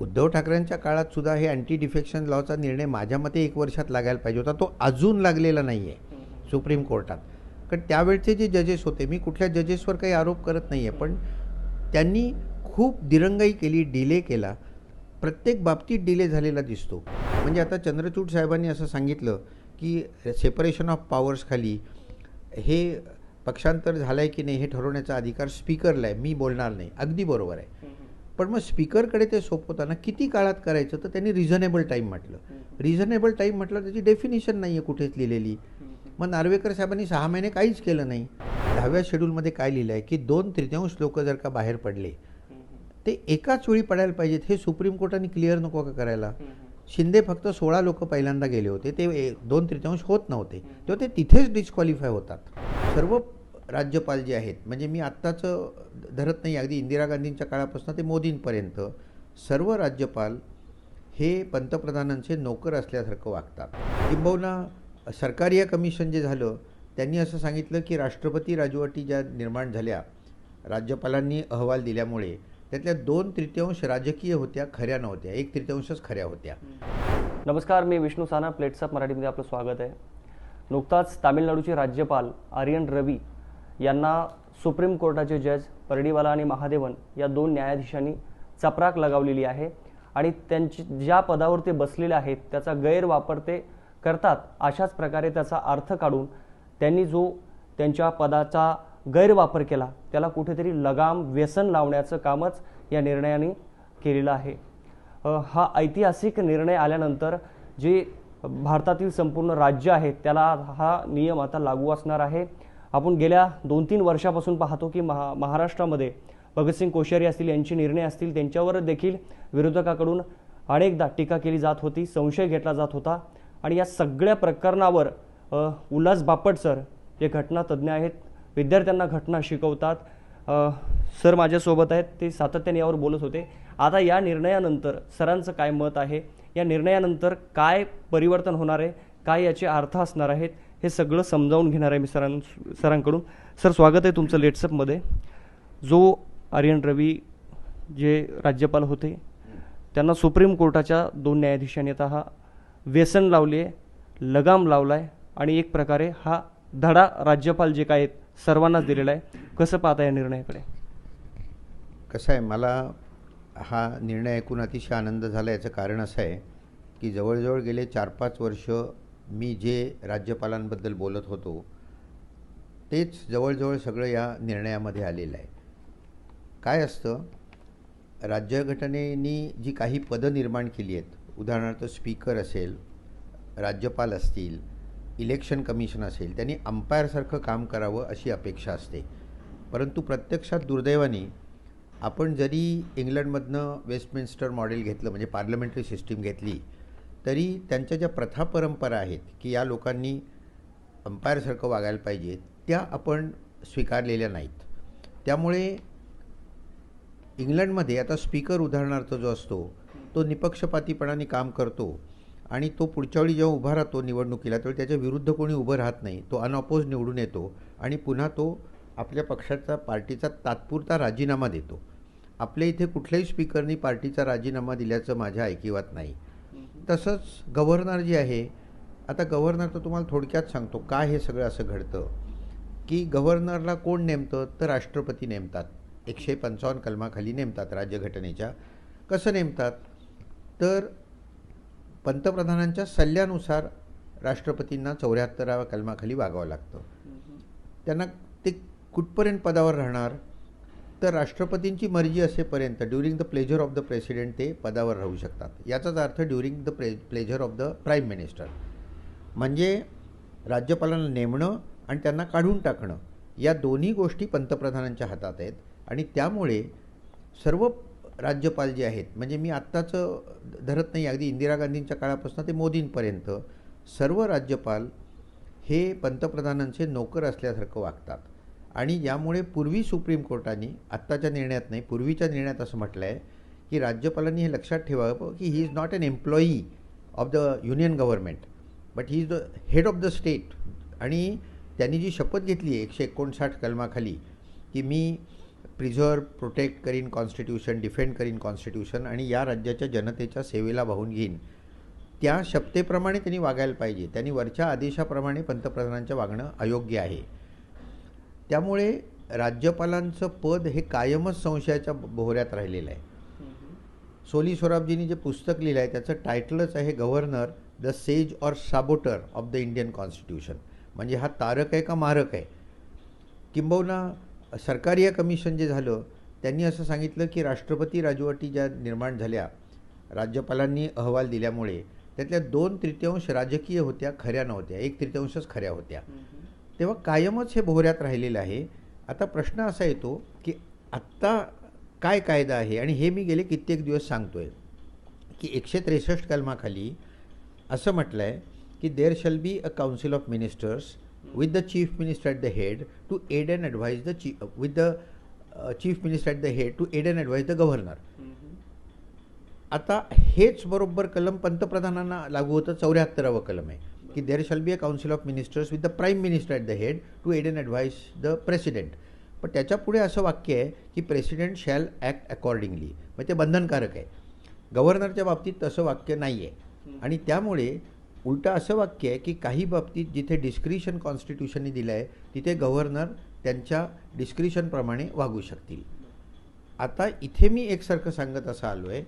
उद्धव ठाकरेंच्या काळात सुद्धा हे अँटी डिफेक्शन लॉचा निर्णय माझ्या मते एक वर्षात लागायला पाहिजे होता. तो अजून लागलेला नाही आहे सुप्रीम कोर्टात. कारण त्यावेळचे जे जजेस होते मी कुठल्या जजेसवर काही आरोप करत नाही आहे पण त्यांनी खूप दिरंगाई केली डिले केला. प्रत्येक बाबतीत डिले झालेला दिसतो. म्हणजे आता चंद्रचूड साहेबांनी असं सांगितलं की सेपरेशन ऑफ पॉवर्सखाली हे पक्षांतर झालं आहे की नाही हे ठरवण्याचा अधिकार स्पीकरला आहे. मी बोलणार नाही. अगदी बरोबर आहे. पण मग स्पीकरकडे ते सोपवताना किती काळात करायचं तर त्यांनी रिझनेबल टाईम म्हटलं. रिझनेबल टाईम म्हटलं त्याची डेफिनेशन नाही आहे कुठेच लिहिलेली. मग नार्वेकर साहेबांनी सहा महिने काहीच केलं नाही. दहाव्या शेड्यूलमध्ये काय लिहिलं आहे की दोन तृतीयांश लोक जर का बाहेर पडले ते एकाच वेळी पडायला पाहिजेत हे सुप्रीम कोर्टाने क्लिअर नको का करायला? शिंदे फक्त सोळा लोक पहिल्यांदा गेले होते ते ए- दोन तृतीयांश होत नव्हते. तेव्हा ते तिथेच डिस्क्वालिफाय होतात. सर्व राज्यपाल जे आहेत म्हणजे मी आत्ताचं धरत नाही अगदी इंदिरा गांधींच्या काळापासून ते मोदींपर्यंत सर्व राज्यपाल हे पंतप्रधानांचे नोकर असल्यासारखं वागतात. किंबहुना सरकारी या कमिशन जे झालं त्यांनी असं सांगितलं की राष्ट्रपती राजवटी ज्या निर्माण झाल्या राज्यपालांनी अहवाल दिल्यामुळे त्यातल्या दोन तृतीयांश राजकीय होत्या खऱ्या नव्हत्या. एक तृतीयांशच खऱ्या होत्या. नमस्कार मी विष्णू साना प्लेट्सअप मराठीमध्ये आपलं स्वागत आहे. नुकताच तामिळनाडूचे राज्यपाल आर्यन रवी यांना सुप्रीम कोर्टाचे जज परडीवाला आणि महादेवन या दोन न्यायाधीशांनी चपराक लगावलेली आहे आणि त्यांची ज्या पदावर ते बसलेले आहेत त्याचा गैरवापर ते करतात अशाच प्रकारे त्याचा अर्थ काढून त्यांनी जो त्यांच्या पदाचा गैरवापर केला त्याला कुठेतरी लगाम व्यसन लावण्याचं कामच या निर्णयाने केलेलं आहे. हा ऐतिहासिक निर्णय आल्यानंतर जे भारतातील संपूर्ण राज्य आहेत त्याला हा नियम आता लागू असणार आहे. आपण गेल्या दोन तीन वर्षापासून पाहतो की महा महाराष्ट्रामध्ये भगतसिंग कोश्यारी असतील यांचे निर्णय असतील त्यांच्यावर देखील विरोधकाकडून अनेकदा टीका केली जात होती संशय घेतला जात होता. आणि या सगळ्या प्रकरणावर उल्हास बापट सर जे घटना तज्ज्ञ आहेत विद्यार्थ्यांना घटना शिकवतात. सर माझ्यासोबत आहेत ते सातत्याने यावर बोलत होते. आता या निर्णयानंतर सरांचं काय मत आहे? या निर्णयानंतर काय परिवर्तन होणार आहे? काय याचे अर्थ असणार आहेत? हे सगळं समजावून घेणार आहे मी सरां सरांकडून. सर स्वागत आहे तुमचं लेट्सअपमध्ये. जो आर्यन रवी जे राज्यपाल होते त्यांना सुप्रीम कोर्टाच्या दोन न्यायाधीशांनी आता हा व्यसन लावली आहे लगाम लावला आहे आणि एक प्रकारे हा धडा राज्यपाल जे काय आहेत सर्वांनाच दिलेला आहे. कसं पाहता या निर्णयाकडे? कसं आहे मला हा निर्णय ऐकून अतिशय आनंद झाला. याचं कारण असं आहे की जवळजवळ गेले चार पाच वर्ष मी जे राज्यपालांबद्दल बोलत होतो तेच जवळजवळ सगळं या निर्णयामध्ये आलेलं आहे. काय असतं? राज्यघटनेनी जी काही पदं निर्माण केली आहेत उदाहरणार्थ स्पीकर असेल राज्यपाल असतील इलेक्शन कमिशन असेल त्यांनी अंपायरसारखं काम करावं अशी अपेक्षा असते. परंतु प्रत्यक्षात दुर्दैवाने आपण जरी इंग्लंडमधनं वेस्टमिन्स्टर मॉडेल घेतलं म्हणजे पार्लमेंटरी सिस्टीम घेतली तरी त्यांच्या ज्या प्रथा परंपरा आहेत की या लोकांनी अंपायरसारखं वागायला पाहिजे त्या आपण स्वीकारलेल्या नाहीत. त्यामुळे इंग्लंडमध्ये आता स्पीकर उदाहरणार्थ जो असतो तो निपक्षपातीपणाने काम करतो आणि तो पुढच्या वेळी जेव्हा उभा राहतो निवडणुकीला त्यावेळी त्याच्या विरुद्ध कोणी उभं राहत नाही. तो अनअपोज निवडून येतो आणि पुन्हा तो आपल्या पक्षाचा पार्टीचा तात्पुरता राजीनामा देतो. आपल्या इथे कुठल्याही स्पीकरनी पार्टीचा राजीनामा दिल्याचं माझ्या ऐकिवात नाही. तसंच गव्हर्नर जे आहे आता गव्हर्नर तर तुम्हाला थोडक्यात सांगतो काय हे सगळं असं घडतं. की गव्हर्नरला कोण नेमतं? तर राष्ट्रपती नेमतात. एकशे पंचावन्न कलमाखाली नेमतात राज्यघटनेच्या. कसं नेमतात? तर पंतप्रधानांच्या सल्ल्यानुसार राष्ट्रपतींना चौऱ्याहत्तराव्या कलमाखाली वागावं लागतं. त्यांना ते कुठपर्यंत पदावर राहणार? तर राष्ट्रपतींची मर्जी असेपर्यंत during the pleasure of the president ते पदावर राहू शकतात. याचाच अर्थ during the play pleasure of the prime minister म्हणजे राज्यपालांना नेमणं आणि त्यांना काढून टाकणं या दोन्ही गोष्टी पंतप्रधानांच्या हातात आहेत. आणि त्यामुळे सर्व राज्यपाल जे आहेत म्हणजे मी आत्ताचं धरत नाही अगदी इंदिरा गांधींच्या काळापासून ते मोदींपर्यंत सर्व राज्यपाल हे पंतप्रधानांचे नोकर असल्यासारखं वागतात. आणि यामुळे पूर्वी सुप्रीम कोर्टाने आत्ताच्या निर्णयात नाही पूर्वीच्या निर्णयात असं म्हटलं आहे की राज्यपालांनी हे लक्षात ठेवावं की he is not an employee of the union government but he is the head of the state आणि त्यांनी जी शपथ घेतली आहे एकशे एकोणसाठ कलमाखाली की मी प्रिझर्व प्रोटेक्ट करीन कॉन्स्टिट्यूशन डिफेंड करीन कॉन्स्टिट्यूशन आणि या राज्याच्या जनतेच्या सेवेला वाहून घेईन. त्या शपथेप्रमाणे त्यांनी वागायला पाहिजे. त्यांनी वरच्या आदेशाप्रमाणे पंतप्रधानांच्या वागणं अयोग्य आहे. त्यामुळे राज्यपालांचं पद हे कायमच संशयाच्या भोवऱ्यात राहिलेलं आहे. सोली सोराबजींनी जे पुस्तक लिहिलं आहे त्याचं टायटलच आहे governor the sage or saboteur of the Indian constitution. म्हणजे हा तारक आहे का मारक आहे? किंबहुना सरकारी या कमिशन जे झालं त्यांनी असं सांगितलं की राष्ट्रपती राजवटी ज्या निर्माण झाल्या राज्यपालांनी अहवाल दिल्यामुळे त्यातल्या दोन तृतीयांश राजकीय होत्या खऱ्या नव्हत्या. एक तृतीयांशच खऱ्या होत्या. तेव्हा कायमच हे भोवऱ्यात राहिलेलं आहे. आता प्रश्न असा येतो की आत्ता काय कायदा आहे आणि हे मी गेले कित्येक दिवस सांगतो आहे की एकशे त्रेसष्ट कलमाखाली असं म्हटलं आहे की there shall be a council of ministers with the chief minister at the head to aid and advise the ची with the chief minister at the head to aid and advise the governor आता हेच बरोबर कलम पंतप्रधानांना लागू होतं चौऱ्याहत्तरावं कलम आहे. की there shall be a council of ministers with the prime minister at the head to aid and advise the president पण त्याच्यापुढे असं वाक्य आहे की प्रेसिडेंट शॅल ॲक्ट अकॉर्डिंगली म्हणजे ते बंधनकारक आहे. गव्हर्नरच्या बाबतीत तसं वाक्य नाही आहे आणि त्यामुळे उलटं असं वाक्य आहे की काही बाबतीत जिथे डिस्क्रिशन कॉन्स्टिट्यूशनने दिलं आहे तिथे गव्हर्नर त्यांच्या डिस्क्रिशनप्रमाणे वागू शकतील. आता इथे मी एकसारखं सांगत असं आलो आहे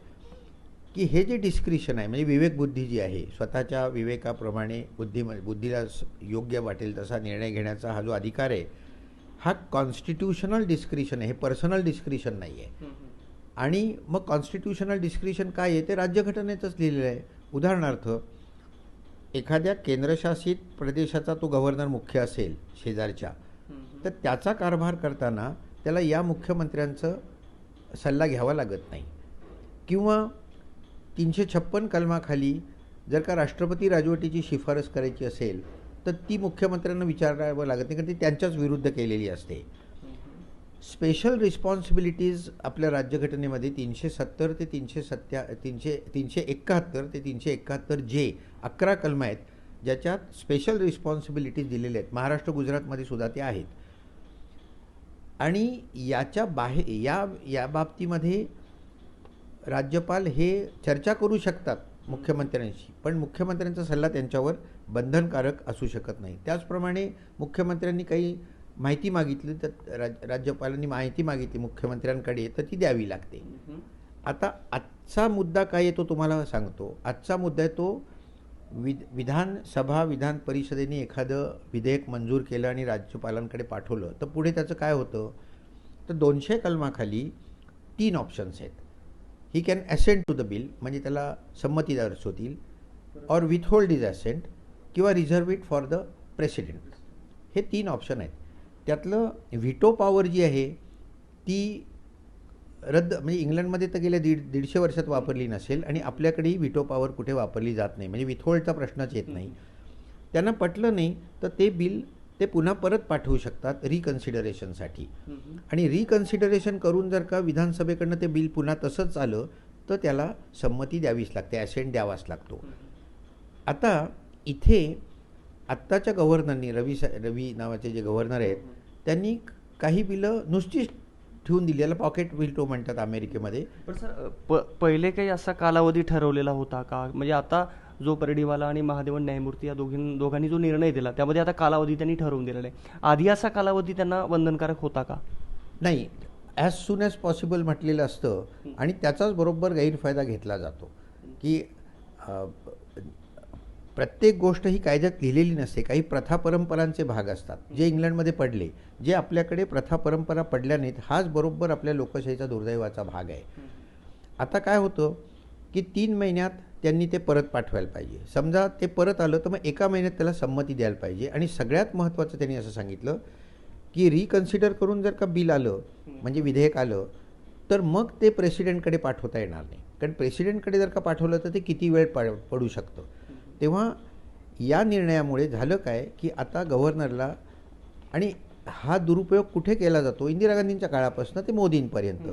की हे जे डिस्क्रिशन आहे म्हणजे विवेकबुद्धी जी आहे स्वतःच्या विवेकाप्रमाणे बुद्धी बुद्धीला योग्य वाटेल तसा निर्णय घेण्याचा हा जो अधिकार आहे हा कॉन्स्टिट्यूशनल डिस्क्रिशन आहे हे पर्सनल डिस्क्रिशन नाही आहे आणि मग कॉन्स्टिट्यूशनल डिस्क्रिशन काय आहे ते राज्यघटनेतच लिहिलेलं आहे. उदाहरणार्थ एखाद्या केंद्रशासित प्रदेशाचा तो गव्हर्नर मुख्य असेल शेजारच्या तर त्याचा कारभार करताना त्याला या मुख्यमंत्र्यांचं सल्ला घ्यावा लागत नाही. किंवा तीनशे छप्पन कलमाखाली जर का राष्ट्रपती राजवटीची शिफारस करायची असेल तर ती मुख्यमंत्र्यांना विचारावं लागत नाही कारण ती त्यांच्याच विरुद्ध केलेली असते. स्पेशल रिस्पॉन्सिबिलिटीज आपल्या राज्यघटनेमध्ये तीनशे सत्तर ते तीनशे सत्या तीनशे तीनशे एकाहत्तर ते तीनशे एकाहत्तर जे अकरा कलम आहेत ज्याच्यात स्पेशल रिस्पॉन्सिबिलिटीज दिलेल्या आहेत. महाराष्ट्र गुजरातमध्ये सुद्धा ते आहेत. आणि याच्या बाहेर या या बाबतीमध्ये राज्यपाल हे चर्चा करू शकतात मुख्यमंत्र्यांशी पण मुख्यमंत्र्यांचा सल्ला त्यांच्यावर बंधनकारक असू शकत नाही. त्याचप्रमाणे मुख्यमंत्र्यांनी काही माहिती मागितली तर राज राज्यपालांनी माहिती मागितली मुख्यमंत्र्यांकडे तर ती द्यावी लागते. आता आजचा मुद्दा काय आहे तो तुम्हाला सांगतो. आजचा मुद्दा आहे तो विध विधानसभा विधान परिषदेने एखादं विधेयक मंजूर केलं आणि राज्यपालांकडे पाठवलं तर पुढे त्याचं काय होतं? तर दोनशे कलमाखाली तीन ऑप्शन्स आहेत. He can assent to the bill म्हणजे त्याला संमती दर्शवतील ऑर विथहोल्ड इज ॲसेंट किंवा reserve it for the president हे तीन ऑप्शन आहेत. त्यातलं व्हिटो पॉवर जी आहे ती रद्द म्हणजे इंग्लंडमध्ये तर गेल्या दीड दीडशे वर्षात वापरली नसेल आणि आपल्याकडेही व्हिटो पॉवर कुठे वापरली जात नाही. म्हणजे विथहोल्डचा प्रश्नच येत नाही. त्यांना पटलं नाही तर ते बिल ते पुन्हा परत पाठवू शकतात रिकन्सिडरेशनसाठी आणि रिकन्सिडरेशन करून जर का विधानसभेकडनं ते बिल पुन्हा तसंच आलं तर त्याला संमती द्यावीच लागते ॲसेंट द्यावाच लागतो. आता इथे आत्ताच्या गव्हर्नरनी रवी रवी नावाचे जे गव्हर्नर आहेत त्यांनी काही बिलं नुसतीच ठेवून दिली. याला पॉकेट विल्टो म्हणतात अमेरिकेमध्ये. पण सर प पहिले काही असा कालावधी ठरवलेला होता का? म्हणजे आता जो परडीवाला आणि महादेवन न्यायमूर्ती या दोघीं दोघांनी जो निर्णय दिला त्यामध्ये आता कालावधी त्यांनी ठरवून दिलेला आहे. आधी असा कालावधी त्यांना बंधनकारक होता का? नाही. ॲज सून ॲज पॉसिबल म्हटलेलं असतं आणि त्याचाच बरोबर गैरफायदा घेतला जातो. की प्रत्येक गोष्ट ही कायद्यात लिहिलेली नसते. काही प्रथा परंपरांचे भाग असतात जे इंग्लंडमध्ये पडले. जे आपल्याकडे प्रथा परंपरा पडल्या नाहीत हाच बरोबर आपल्या लोकशाहीचा दुर्दैवाचा भाग आहे. आता काय होतं की तीन महिन्यात त्यांनी ते परत पाठवायला पाहिजे. समजा ते परत आलं तर मग एका महिन्यात त्याला संमती द्यायला पाहिजे. आणि सगळ्यात महत्त्वाचं त्यांनी असं सांगितलं की रिकन्सिडर करून जर का बिल आलं म्हणजे विधेयक आलं तर मग ते प्रेसिडेंटकडे पाठवता येणार नाही. कारण प्रेसिडेंटकडे जर का पाठवलं तर ते किती वेळ पड पडू शकतं? तेव्हा या निर्णयामुळे झालं काय की आता गव्हर्नरला आणि हा दुरुपयोग कुठे केला जातो? इंदिरा गांधींच्या काळापासून ते मोदींपर्यंत.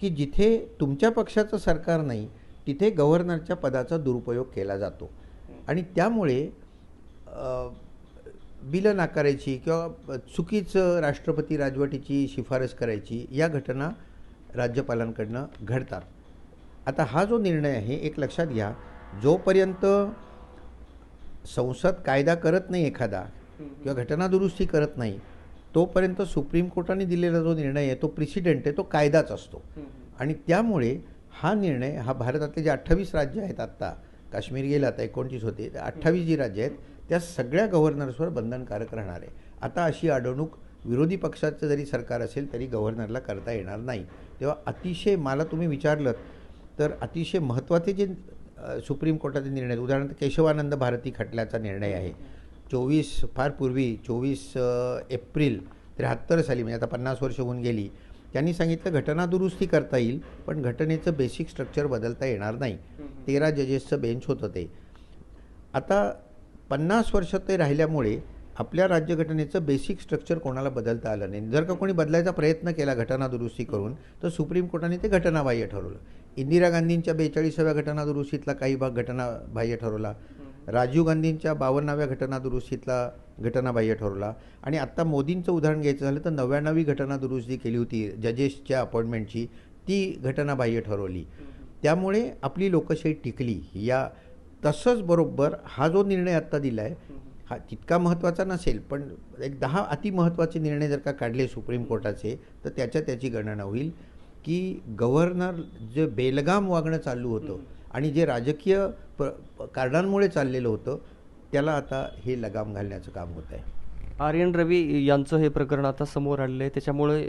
की जिथे तुमच्या पक्षाचं सरकार नाही तिथे गव्हर्नरच्या पदाचा दुरुपयोग केला जातो. आणि त्यामुळे बिलं नाकारायची किंवा चुकीचं राष्ट्रपती राजवटीची शिफारस करायची या घटना राज्यपालांकडनं घडतात. आता हा जो निर्णय आहे एक लक्षात घ्या. जोपर्यंत संसद कायदा करत नाही एखादा किंवा घटना दुरुस्ती करत नाही तोपर्यंत सुप्रीम कोर्टाने दिलेला जो निर्णय आहे तो प्रेसिडेंट आहे तो कायदाच असतो. आणि त्यामुळे हा निर्णय हा भारतातले जे अठ्ठावीस राज्य आहेत आत्ता काश्मीर गेलं आता एकोणतीस होते अठ्ठावीस जी राज्य आहेत त्या सगळ्या गव्हर्नर्सवर बंधनकारक राहणार आहे. आता अशी अडवणूक विरोधी पक्षाचं जरी सरकार असेल तरी गव्हर्नरला करता येणार नाही. तेव्हा अतिशय मला तुम्ही विचारलं तर अतिशय महत्त्वाचे जे सुप्रीम कोर्टाचे निर्णय आहेत, उदाहरणार्थ केशवानंद भारती खटल्याचा निर्णय आहे. चोवीस फार पूर्वी चोवीस एप्रिल त्र्याहत्तर साली म्हणजे आता पन्नास वर्ष होऊन गेली त्यांनी सांगितलं घटनादुरुस्ती करता येईल पण घटनेचं बेसिक स्ट्रक्चर बदलता येणार नाही. तेरा जजेसचं बेंच होतं ते. आता पन्नास वर्ष ते राहिल्यामुळे आपल्या राज्यघटनेचं बेसिक स्ट्रक्चर कोणाला बदलता आलं नाही? जर का कोणी बदलायचा प्रयत्न केला घटनादुरुस्ती करून तर सुप्रीम कोर्टाने ते घटनाबाह्य ठरवलं. इंदिरा गांधींच्या बेचाळीसाव्या घटनादुरुस्तीतला काही भाग घटनाबाह्य ठरवला. राजीव गांधींच्या बावन्नाव्या घटनादुरुस्तीतला घटनाबाह्य ठरवला. आणि आत्ता मोदींचं उदाहरण घ्यायचं झालं तर नव्याण्णवी घटनादुरुस्ती केली होती जजेसच्या अपॉइंटमेंटची. ती घटनाबाह्य ठरवली. त्यामुळे आपली लोकशाही टिकली. या तसंच बरोबर हा जो निर्णय आत्ता दिला आहे हा तितका महत्त्वाचा नसेल पण एक दहा अतिमहत्त्वाचे निर्णय जर का काढले सुप्रीम कोर्टाचे तर त्याच्या त्याची गणना होईल की गव्हर्नर जे बेलगाम वागणं चालू होतं आणि जे राजकीय प कारणांमुळे चाललेलं होतं त्याला आता हे लगाम घालण्याचं काम होत आहे. आर्यन रवी यांचं हे प्रकरण आता समोर आलेलं आहे. त्याच्यामुळे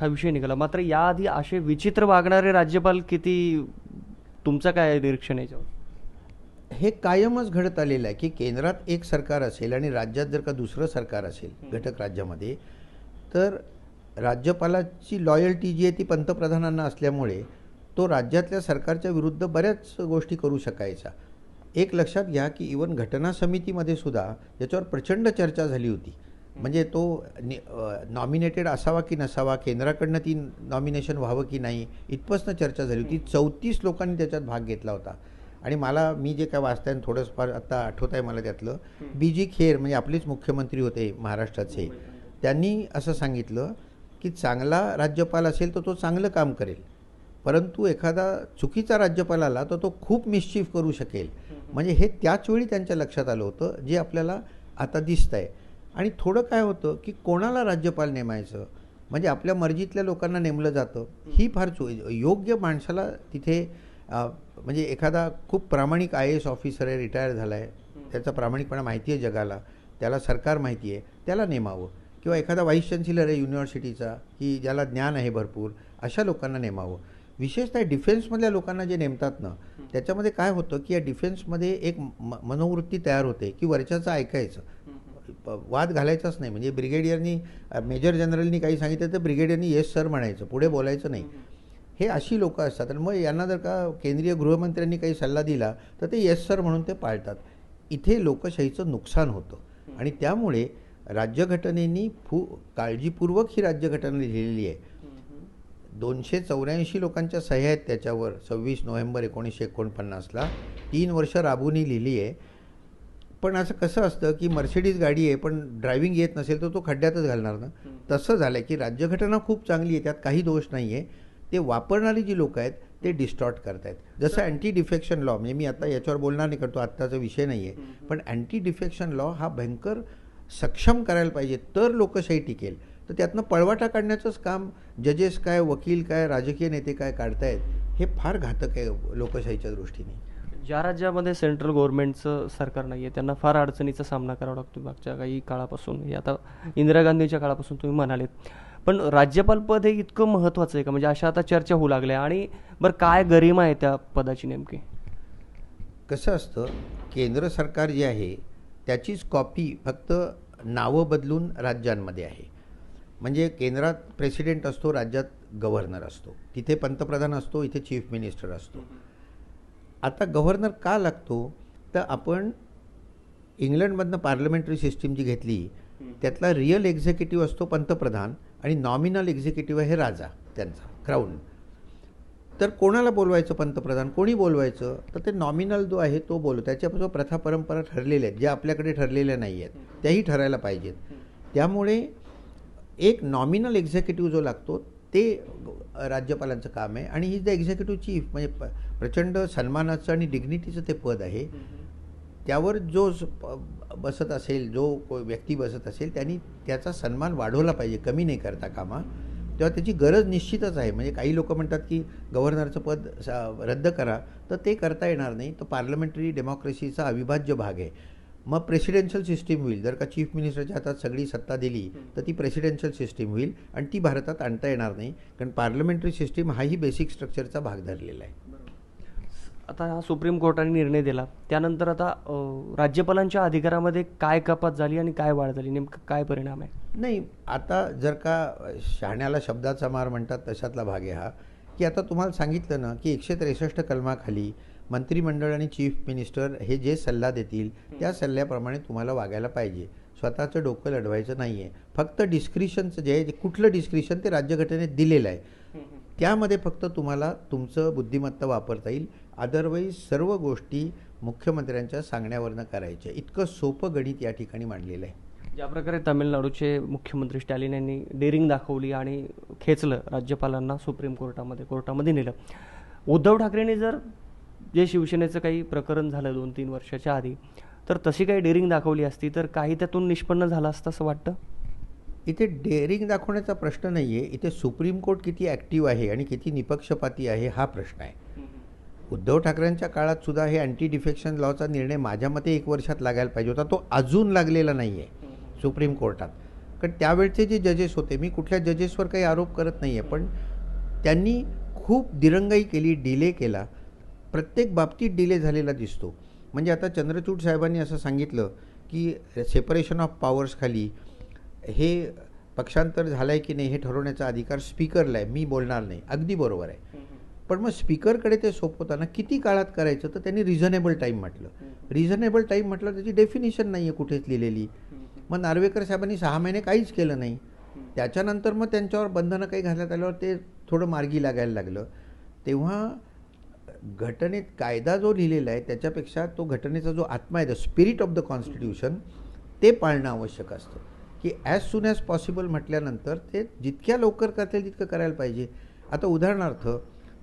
हा विषय निघाला. मात्र याआधी असे विचित्र वागणारे राज्यपाल किती तुमचं काय निरीक्षण आहे याच्यावर? हे कायमच घडत आलेलं आहे की केंद्रात एक सरकार असेल आणि राज्यात जर का दुसरं सरकार असेल घटक राज्यामध्ये तर राज्यपालाची लॉयल्टी जी आहे ती पंतप्रधानांना असल्यामुळे तो राज्यातल्या सरकारच्या विरुद्ध बऱ्याच गोष्टी करू शकायचा. एक लक्षात घ्या की इवन घटना समितीमध्ये सुद्धा याच्यावर प्रचंड चर्चा झाली होती. म्हणजे तो नॉमिनेटेड असावा की नसावा केंद्राकडनं ती नॉमिनेशन व्हावं की नाही इथपासनं चर्चा झाली होती. चौतीस लोकांनी त्याच्यात भाग घेतला होता. आणि मला मी जे काय वाचताय थोडंच फार आता आठवत आहे मला त्यातलं बी जी खेर म्हणजे आपलेच मुख्यमंत्री होते महाराष्ट्राचे त्यांनी असं सांगितलं की चांगला राज्यपाल असेल तर तो चांगलं काम करेल. परंतु एखादा चुकीचा राज्यपाल आला तर तो खूप मिसचिफ करू शकेल. म्हणजे हे त्याच वेळी त्यांच्या लक्षात आलं होतं जे आपल्याला आता दिसतं आहे आणि थोडं काय होतं की कोणाला राज्यपाल नेमायचं? म्हणजे आपल्या मर्जीतल्या लोकांना नेमलं जातं. ही फार चु योग्य माणसाला तिथे म्हणजे एखादा खूप प्रामाणिक आय एस ऑफिसर आहे रिटायर झाला आहे त्याचा प्रामाणिकपणा माहिती आहे जगाला. त्याला सरकार माहिती आहे. त्याला नेमावं. किंवा एखादा व्हाईस चान्सलर आहे युनिव्हर्सिटीचा की ज्याला ज्ञान आहे भरपूर अशा लोकांना नेमावं. विशेषतः डिफेन्समधल्या लोकांना जे नेमतात ना त्याच्यामध्ये काय होतं की या डिफेन्समध्ये एक म मनोवृत्ती तयार होते की वरच्याचं ऐकायचं. वाद घालायचाच नाही. म्हणजे ब्रिगेडियरनी मेजर जनरलनी काही सांगितलं तर ब्रिगेडियरनी येस सर म्हणायचं. पुढे बोलायचं नाही. हे अशी लोकं असतात. आणि मग यांना जर का केंद्रीय गृहमंत्र्यांनी काही सल्ला दिला तर ते येस सर म्हणून ते पाळतात. इथे लोकशाहीचं नुकसान होतं. आणि त्यामुळे राज्यघटनेनी फू काळजीपूर्वक ही राज्यघटना लिहिलेली आहे. दोनशे चौऱ्याऐंशी लोकांच्या सह्या आहेत त्याच्यावर. सव्वीस नोव्हेंबर एकोणीसशे एकोणपन्नासला. तीन वर्ष राबून ही लिहिली आहे. पण असं कसं असतं की मर्सिडीज गाडी आहे पण ड्रायव्हिंग येत नसेल तर तो खड्ड्यातच घालणार ना? तसं झालं आहे की राज्यघटना खूप चांगली आहे त्यात काही दोष नाही आहे ते वापरणारी जी लोक आहेत ते डिस्टॉर्ट करतायत. जसं अँटी डिफेक्शन लॉ म्हणजे मी आता याच्यावर बोलणार नाही करतो आत्ताचा विषय नाही आहे पण अँटी डिफेक्शन लॉ हा भयंकर सक्षम करायला पाहिजे तर लोकशाही टिकेल. तर त्यातनं पळवाटा काढण्याचंच काम जजेस काय वकील काय राजकीय नेते काय काढतायत हे फार घातक आहे लोकशाहीच्या दृष्टीने. ज्या राज्यामध्ये सेंट्रल गव्हर्नमेंटचं सरकार नाही आहे त्यांना फार अडचणीचा सामना करावा लागतो मागच्या काही काळापासून. हे आता इंदिरा गांधीच्या काळापासून तुम्ही म्हणालेत. पण राज्यपाल पद हे इतकं महत्त्वाचं आहे का? म्हणजे अशा आता चर्चा होऊ लागल्या आणि बरं काय गरिमा आहे त्या पदाची नेमकी? कसं असतं केंद्र सरकार जे आहे त्याचीच कॉपी फक्त नावं बदलून राज्यांमध्ये आहे. म्हणजे केंद्रात प्रेसिडेंट असतो राज्यात गव्हर्नर असतो. तिथे पंतप्रधान असतो इथे चीफ मिनिस्टर असतो. आता गव्हर्नर का लागतो? तर आपण इंग्लंडमधनं पार्लमेंटरी सिस्टीम जी घेतली त्यातला रिअल एक्झिक्युटिव्ह असतो पंतप्रधान आणि नॉमिनल एक्झिक्युटिव्ह आहे राजा त्यांचा क्राऊन तर कोणाला बोलवायचं पंतप्रधान? कोणी बोलवायचं? तर ते नॉमिनल जो आहे तो बोलू त्याच्यापासून प्रथा परंपरा ठरलेल्या आहेत ज्या आपल्याकडे ठरलेल्या नाही आहेत त्याही ठरायला पाहिजेत. त्यामुळे एक नॉमिनल एक्झिक्युटिव्ह जो लागतो ते राज्यपालांचं काम आहे. आणि ही द एक्झिक्युटिव्ह चीफ म्हणजे प- प्रचंड सन्मानाचं आणि डिग्निटीचं ते पद आहे. त्यावर जो स- प- बसत असेल जो को- व्यक्ती बसत असेल त्यांनी त्याचा सन्मान वाढवला पाहिजे. कमी नाही करता कामा. तेव्हा त्याची गरज निश्चितच आहे. म्हणजे काही लोक म्हणतात की गव्हर्नरचं पद स- रद्द करा. तर ते करता येणार नाही. तो पार्लमेंटरी डेमोक्रेसीचा अविभाज्य भाग आहे. मग प्रेसिडेन्शियल सिस्टीम होईल. जर का चीफ मिनिस्टरच्या हातात सगळी सत्ता दिली तर ती प्रेसिडेन्शियल सिस्टीम होईल आणि ती भारतात आणता येणार नाही. कारण पार्लमेंटरी सिस्टीम हाही बेसिक स्ट्रक्चरचा भाग धरलेला आहे. आता हा सुप्रीम कोर्टाने निर्णय दिला. त्यानंतर आता राज्यपालांच्या अधिकारामध्ये काय कपात झाली आणि काय वाढ झाली? नेमकं काय परिणाम आहे? नाही आता जर का शहाण्याला शब्दाचा मार म्हणतात तशातला भाग आहे हा. की आता तुम्हाला सांगितलं ना की एकशे त्रेसष्ट कलमाखाली मंत्रिमंडळ आणि चीफ मिनिस्टर हे जे सल्ला देतील त्या सल्ल्याप्रमाणे तुम्हाला वागायला पाहिजे. स्वतःचं डोकं लढवायचं नाही आहे फक्त डिस्क्रिशनचं जे आहे जे कुठलं डिस्क्रिशन ते राज्यघटनेत दिलेलं आहे. त्यामध्ये फक्त तुम्हाला तुमचं बुद्धिमत्ता वापरता येईल. अदरवाईज सर्व गोष्टी मुख्यमंत्र्यांच्या सांगण्यावरनं करायच्या. इतकं सोपं गणित या ठिकाणी मांडलेलं आहे. ज्या प्रकारे तामिळनाडूचे मुख्यमंत्री स्टॅलिन यांनी डेअरिंग दाखवली आणि खेचलं राज्यपालांना सुप्रीम कोर्टामध्ये कोर्टामध्ये नेलं. उद्धव ठाकरेंनी जर जे शिवसेनेचं काही प्रकरण झालं दोन तीन वर्षाच्या आधी तर तशी काही डेअरिंग दाखवली असती तर काही त्यातून निष्पन्न झालं असतं असं वाटतं? इथे डेअरिंग दाखवण्याचा प्रश्न नाही आहे इथे सुप्रीम कोर्ट किती ॲक्टिव्ह आहे आणि किती निपक्षपाती आहे हा प्रश्न आहे. उद्धव ठाकरेंच्या काळात सुद्धा हे अँटी डिफेक्शन लॉचा निर्णय माझ्या मते एक वर्षात लागायला पाहिजे होता. तो अजून लागलेला नाही आहे सुप्रीम कोर्टात. कारण त्यावेळचे जे जजेस होते मी कुठल्या जजेसवर काही आरोप करत नाही आहे पण त्यांनी खूप दिरंगाई केली डिले केला. प्रत्येक बाबतीत डिले झालेला दिसतो. म्हणजे आता चंद्रचूड साहेबांनी असं सांगितलं की सेपरेशन ऑफ पॉवर्स खाली हे पक्षांतर झालं आहे की नाही हे ठरवण्याचा अधिकार स्पीकरला आहे. मी बोलणार नाही. अगदी बरोबर आहे. पण मग स्पीकरकडे ते सोपवताना किती काळात करायचं? तर त्यांनी रिझनेबल टाईम म्हटलं. रिझनेबल टाईम म्हटलं त्याची डेफिनेशन नाही आहे कुठेच लिहिलेली. मग नार्वेकर साहेबांनी सहा महिने काहीच केलं नाही. त्याच्यानंतर मग त्यांच्यावर बंधनं काही घालण्यात आल्यावर ते थोडं मार्गी लागायला लागलं. तेव्हा घटनेत कायदा जो लिहिलेला आहे त्याच्यापेक्षा तो घटनेचा जो आत्मा आहे the spirit of the constitution ते पाळणं आवश्यक असतं. की ॲज सून ॲज पॉसिबल म्हटल्यानंतर ते जितक्या लवकर करता येईल तितकं करायला पाहिजे. आता उदाहरणार्थ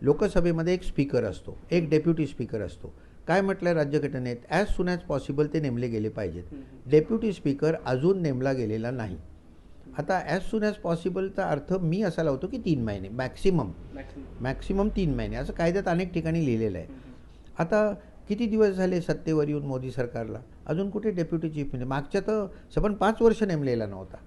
लोकसभेमध्ये एक स्पीकर असतो एक डेप्युटी स्पीकर असतो. काय म्हटलं आहे राज्यघटनेत? ॲज सून ॲज पॉसिबल ते नेमले गेले पाहिजेत. डेप्युटी स्पीकर अजून नेमला गेलेला नाही. आता ॲज सून ॲज पॉसिबलचा अर्थ मी असा लावतो की तीन महिने मॅक्सिमम मॅक्सिमम तीन महिने. असं कायद्यात अनेक ठिकाणी लिहिलेलं आहे. आता किती दिवस झाले सत्तेवर येऊन मोदी सरकारला? अजून कुठे डेप्युटी चीफ मिनिस्टर मागच्या तर सबन पाच वर्ष नेमलेला नव्हता.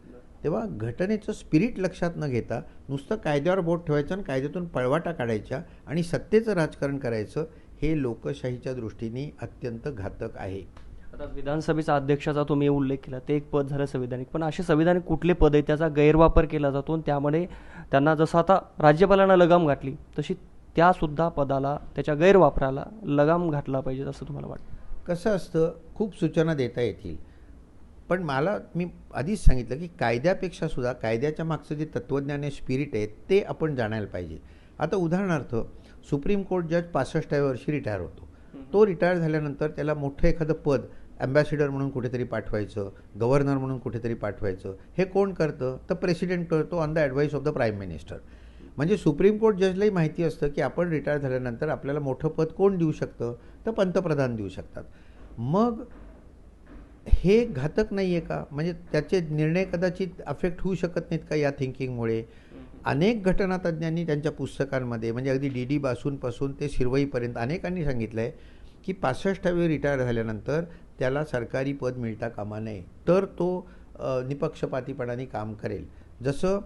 तेव्हा घटनेचं स्पिरिट लक्षात न घेता नुसतं कायद्यावर बोट ठेवायचं आणि कायद्यातून पळवाटा काढायच्या आणि सत्तेचं राजकारण करायचं हे लोकशाहीच्या दृष्टीने अत्यंत घातक आहे. विधानसभेचा अध्यक्षाचा तुम्ही उल्लेख केला ते एक पद झालं संविधानिक. पण असे संविधानिक कुठले पद आहे त्याचा गैरवापर केला जातो आणि त्यामुळे त्यांना जसं आता राज्यपालांना लगाम घातली तशी त्यासुद्धा पदाला त्याच्या गैरवापराला लगाम घातला पाहिजे असं तुम्हाला वाटतं? कसं असतं खूप सूचना देता येतील. पण मला मी आधीच सांगितलं की कायद्यापेक्षा सुद्धा कायद्याच्या मागचं जे तत्त्वज्ञान स्पिरिट आहे ते आपण जाणायला पाहिजे. आता उदाहरणार्थ सुप्रीम कोर्ट जज पासष्टाव्या वर्षी रिटायर होतो. तो रिटायर झाल्यानंतर त्याला मोठं एखादं पद ॲम्बॅसिडर म्हणून कुठेतरी पाठवायचं गव्हर्नर म्हणून कुठेतरी पाठवायचं. हे कोण करतं? तर प्रेसिडेंट करतो on the advice of the prime minister म्हणजे सुप्रीम कोर्ट जजलाही माहिती असतं की आपण रिटायर झाल्यानंतर आपल्याला मोठं पद कोण देऊ शकतं? तर पंतप्रधान देऊ शकतात. मग हे घातक नाही आहे का? म्हणजे त्याचे निर्णय कदाचित अफेक्ट होऊ शकत नाहीत का या थिंकिंगमुळे अनेक घटनातज्ञांनी त्यांच्या पुस्तकांमध्ये म्हणजे अगदी डी डी बासूनपासून ते शिरवईपर्यंत अनेकांनी सांगितलं आहे की पासष्टावे रिटायर झाल्यानंतर त्याला सरकारी पद मिळता कामा नये. तर तो निपक्षपातीपणाने काम करेल. जसं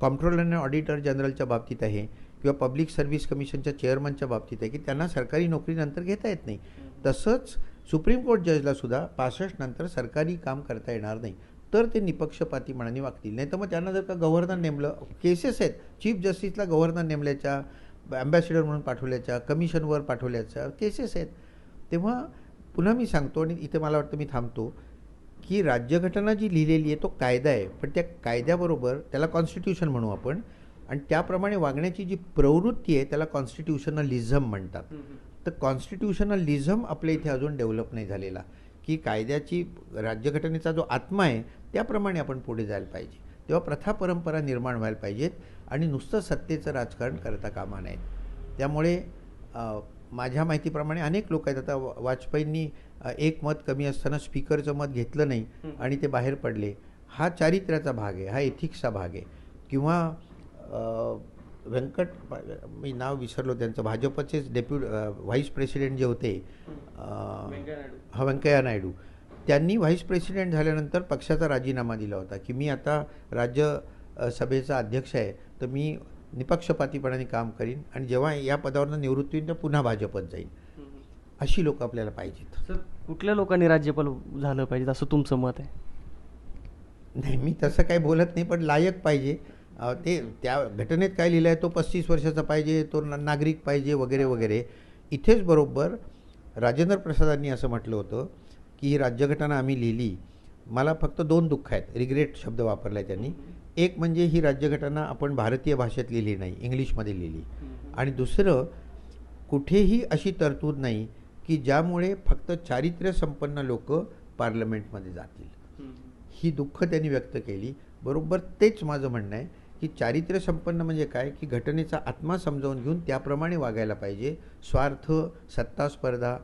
कॉम्प्ट्रोलर आणि ऑडिटर जनरलच्या बाबतीत आहे किंवा पब्लिक सर्व्हिस कमिशनच्या चेअरमनच्या बाबतीत आहे की त्यांना सरकारी नोकरीनंतर घेता येत नाही. तसंच सुप्रीम कोर्ट जजला सुद्धा पासष्ट नंतर सरकारी काम करता येणार नाही. तर ते निपक्षपातीपणाने वागतील. नाही तर मग त्यांना जर का गव्हर्नर नेमलं केसेस आहेत. चीफ जस्टिसला गव्हर्नर नेमल्याच्या ॲम्बॅसिडर म्हणून पाठवल्याच्या कमिशनवर पाठवल्याच्या केसेस आहेत. तेव्हा पुन्हा मी सांगतो आणि इथे मला वाटतं मी थांबतो की राज्यघटना जी लिहिलेली आहे तो कायदा आहे. पण त्या कायद्याबरोबर त्याला कॉन्स्टिट्यूशन म्हणू आपण आणि त्याप्रमाणे वागण्याची जी प्रवृत्ती आहे त्याला कॉन्स्टिट्युशनलिझम म्हणतात. तर कॉन्स्टिट्युशनलिझम आपल्या इथे अजून डेव्हलप नाही झालेला. की कायद्याची राज्यघटनेचा जो आत्मा आहे त्याप्रमाणे आपण पुढे जायला पाहिजे. तेव्हा प्रथा परंपरा निर्माण व्हायला पाहिजेत आणि नुसतं सत्तेचं राजकारण करता कामा नयेत. त्यामुळे माझ्या माहितीप्रमाणे अनेक लोक आहेत. आता वा- वाजपेयींनी एक मत कमी असताना स्पीकरचं मत घेतलं नाही आणि ते बाहेर पडले. हा चारित्र्याचा भाग आहे. हा एथिक्सचा भाग आहे. किंवा व्यंकट मी नाव विसरलो त्यांचं. भाजपचेच डेप्युट व्हाईस प्रेसिडेंट जे होते हा व्यंकय्या नायडू. त्यांनी व्हाईस प्रेसिडेंट झाल्यानंतर पक्षाचा राजीनामा दिला होता की मी आता राज्य अ, सभेचा अध्यक्ष आहे. तर मी निपक्षपातीपणाने काम करीन आणि जेव्हा या पदावरनं निवृत्ती होईल तर पुन्हा भाजपत जाईन. अशी लोक आपल्याला पाहिजेत. सर कुठल्या लोकांनी राज्यपाल झालं पाहिजे असं तुमचं मत आहे? नाही मी तसं काही बोलत नाही पण लायक पाहिजे. ते त्या घटनेत काय लिहिलं आहे तो पस्तीस वर्षाचा पाहिजे तो नागरिक पाहिजे वगैरे वगैरे. इथेच बरोबर राजेंद्र प्रसादांनी असं म्हटलं होतं की ही राज्यघटना आम्ही लिहिली. मला फक्त दोन दुःख आहेत. रिग्रेट शब्द वापरला आहे त्यांनी. एक म्हणजे ही राज्यघटना आपण भारतीय भाषेत लिहिली नाही इंग्लिशमध्ये लिहिली. आणि दुसरं कुठेही अशी तरतूद नाही की ज्यामुळे फक्त चारित्र्य संपन्न लोक पार्लमेंटमध्ये जातील. ही दुःख त्यांनी व्यक्त केली. बरोबर तेच माझं म्हणणं आहे की चारित्र्य संपन्न म्हणजे काय? की घटनेचा आत्मा समजावून घेऊन त्याप्रमाणे वागायला पाहिजे. स्वार्थ सत्ता स्पर्धा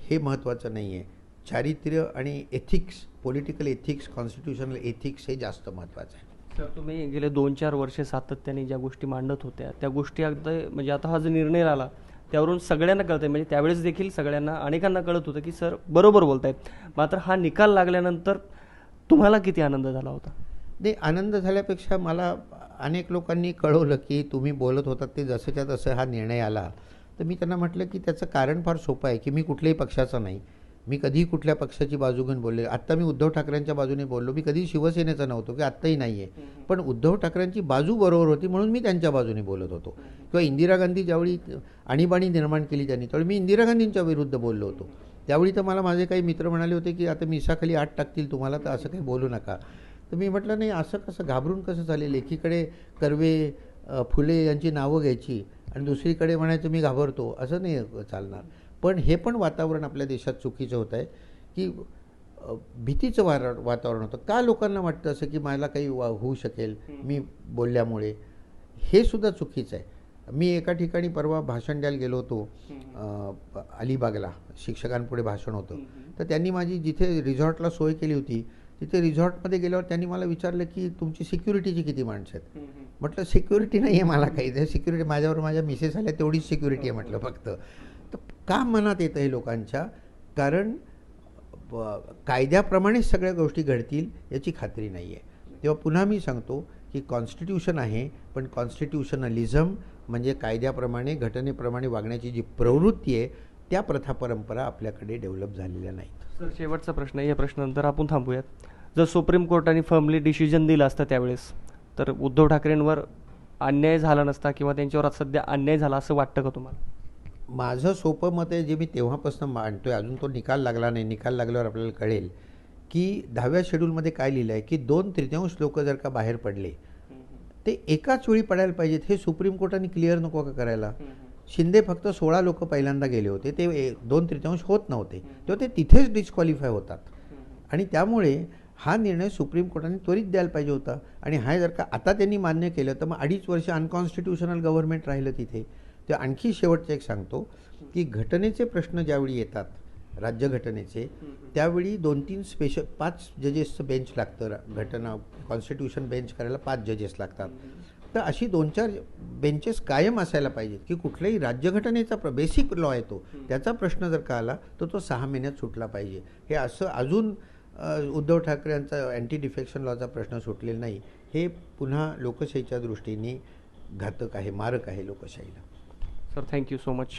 हे महत्त्वाचं नाही आहे. चारित्र्य आणि ethics political ethics constitutional ethics हे जास्त महत्त्वाचं आहे. सर तुम्ही गेले दोन चार वर्षे सातत्याने ज्या गोष्टी मांडत होत्या त्या गोष्टी अगदी म्हणजे आता हा जो निर्णय आला त्यावरून सगळ्यांना कळतंय. म्हणजे त्यावेळेस देखील सगळ्यांना अनेकांना कळत होतं की सर बरोबर बोलतायत मात्र हा निकाल लागल्यानंतर तुम्हाला किती आनंद झाला होता? नाही आनंद झाल्यापेक्षा मला अनेक लोकांनी कळवलं की तुम्ही बोलत होतात ते जसंच्या तसं हा निर्णय आला. तर मी त्यांना म्हटलं की त्याचं कारण फार सोपं आहे की मी कुठल्याही पक्षाचं नाही. मी कधीही कुठल्या पक्षाची बाजू घेऊन बोलले. आत्ता मी उद्धव ठाकरेंच्या बाजूने बोललो. मी कधी शिवसेनेचा नव्हतो की आत्ताही नाही आहे पण उद्धव ठाकरेंची बाजू बरोबर होती म्हणून मी त्यांच्या बाजूने बोलत होतो. किंवा इंदिरा गांधी ज्यावेळी आणीबाणी निर्माण केली त्यांनी त्यावेळी मी इंदिरा गांधींच्या विरुद्ध बोललो होतो. त्यावेळी तर मला माझे काही मित्र म्हणाले होते की आता मिसाखाली आठ टाकतील तुम्हाला तर असं काही बोलू नका. तर मी म्हटलं नाही असं कसं घाबरून कसं चालेल? एकीकडे कर्वे फुले यांची नावं घ्यायची आणि दुसरीकडे म्हणायचं मी घाबरतो. असं नाही चालणार. पण हे पण वातावरण आपल्या देशात चुकीचं होतं आहे की भीतीचं वारा वातावरण होतं. का लोकांना वाटतं असं की मला काही वा होऊ शकेल मी बोलल्यामुळे? हे सुद्धा चुकीचं आहे. मी एका ठिकाणी परवा भाषण द्यायला गेलो होतो अलिबागला. शिक्षकांपुढे भाषण होतं. तर त्यांनी माझी जिथे रिझॉर्टला सोय केली होती तिथे रिझॉर्टमध्ये गेल्यावर त्यांनी मला विचारलं की तुमची सिक्युरिटीची किती माणसं आहेत? म्हटलं सिक्युरिटी नाही आहे मला काही. त्या सिक्युरिटी माझ्यावर माझ्या मिसेस आल्या तेवढीच सिक्युरिटी आहे म्हटलं फक्त. का मनात येतं हे लोकांच्या? कारण ब- कायद्याप्रमाणेच सगळ्या गोष्टी घडतील याची खात्री नाही आहे. तेव्हा पुन्हा मी सांगतो की कॉन्स्टिट्यूशन आहे पण कॉन्स्टिट्यूशनलिझम म्हणजे कायद्याप्रमाणे घटनेप्रमाणे वागण्याची जी प्रवृत्ती आहे त्या प्रथा परंपरा आपल्याकडे डेव्हलप झालेल्या नाहीत. सर शेवटचा प्रश्न आहे. या प्रश्नानंतर आपण थांबूयात. जर सुप्रीम कोर्टाने फर्मली डिसिजन दिलं असतं त्यावेळेस तर उद्धव ठाकरेंवर अन्याय झाला नसता किंवा त्यांच्यावर सध्या अन्याय झाला असं वाटतं का तुम्हाला? माझं सोपं मत आहे जे मी तेव्हापासून मांडतो आहे अजून तो निकाल लागला नाही. निकाल लागल्यावर आपल्याला कळेल की दहाव्या शेड्यूलमध्ये काय लिहिलं आहे की दोन तृतीयांश लोक जर का बाहेर पडले ते एकाच वेळी पडायला पाहिजेत हे सुप्रीम कोर्टाने क्लिअर नको का करायला? शिंदे फक्त सोळा लोक पहिल्यांदा गेले होते ते ए- दोन तृतीयांश होत नव्हते. तेव्हा ते तिथेच डिस्क्वालिफाय होतात. आणि त्यामुळे हा निर्णय सुप्रीम कोर्टाने त्वरित द्यायला पाहिजे होता. आणि हा जर का आता त्यांनी मान्य केलं तर मग अडीच वर्ष अनकॉन्स्टिट्युशनल गव्हर्नमेंट राहिलं तिथे. ते आणखी शेवटचं एक सांगतो की घटनेचे प्रश्न ज्यावेळी येतात राज्यघटनेचे त्यावेळी दोन तीन स्पेशल पाच जजेसचं बेंच लागतं घटना कॉन्स्टिट्यूशन बेंच करायला पाच जजेस लागतात. तर अशी दोन चार बेंचेस कायम असायला पाहिजेत की कुठल्याही राज्यघटनेचा प्र बेसिक लॉ आहे तो त्याचा प्रश्न जर का आला तर तो सहा महिन्यात सुटला पाहिजे. हे असं अजून उद्धव ठाकरे यांचा अँटी डिफेक्शन लॉचा प्रश्न सुटलेला नाही. हे पुन्हा लोकशाहीच्या दृष्टीने घातक आहे मारक आहे लोकशाहीला. Sir thank you so much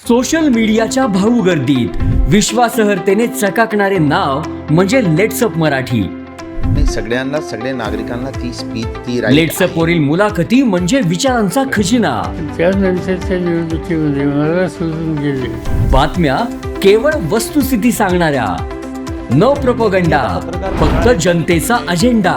social मीडियाच्या भाऊ गर्दीत विश्वासार्हतेने चकाकणारे नाव म्हणजे लेट्सअप मराठी. सगळ्यांना सगळ्या नागरिकांना ती स्पीच ती लेट्सअप. वरील मुलाखती म्हणजे विचारांचा खजिना. त्यानंतरच्या निवडणुकीमध्ये मला सोडून गेले. बातम्या केवळ वस्तुस्थिती सांगणाऱ्या. न प्रपोगंडा फक्त जनतेचा अजेंडा